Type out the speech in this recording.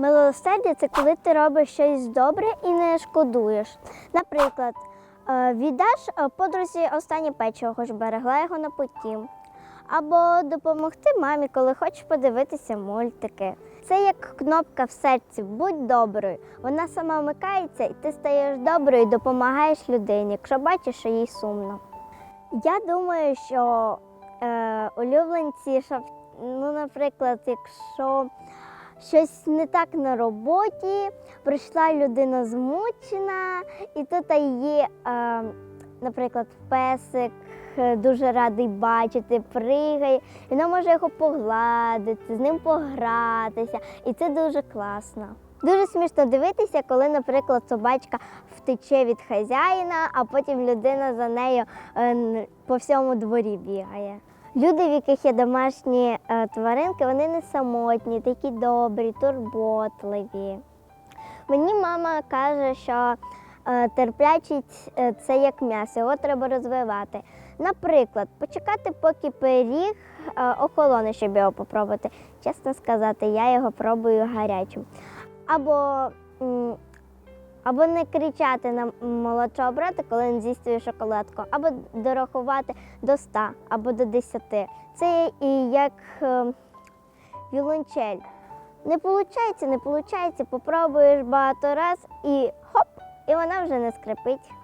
Милосердя це коли ти робиш щось добре і не шкодуєш. Наприклад, е, віддаш е, подрузі останнє печиво, хоч берегла його на путі. Або допомогти мамі, коли хочеш подивитися мультики. Це як кнопка в серці, будь доброю. Вона сама вмикається, і ти стаєш доброю і допомагаєш людині, якщо бачиш, що їй сумно. Я думаю, що е, улюбленці, ну, наприклад, якщо щось не так на роботі, прийшла людина змучена, і тут е, наприклад, песик. е, Дуже радий бачити, пригає, вона може його погладити, з ним погратися, і це дуже класно. Дуже смішно дивитися, коли, наприклад, собачка втече від хазяїна, а потім людина за нею е, по всьому дворі бігає. Люди, в яких є домашні е, тваринки, вони не самотні, такі добрі, турботливі. Мені мама каже, що е, терплячість е, це як м'ясо, його треба розвивати. Наприклад, почекати, поки пиріг охолоне, щоб його попробувати. Чесно сказати, я його пробую гарячим. Або, або не кричати на молодшого брата, коли він з'їсть шоколадку, або дорахувати до 100 або до 10. Це і як е, віолончель. Не виходить, не виходить, попробуєш багато раз і хоп, і вона вже не скрипить.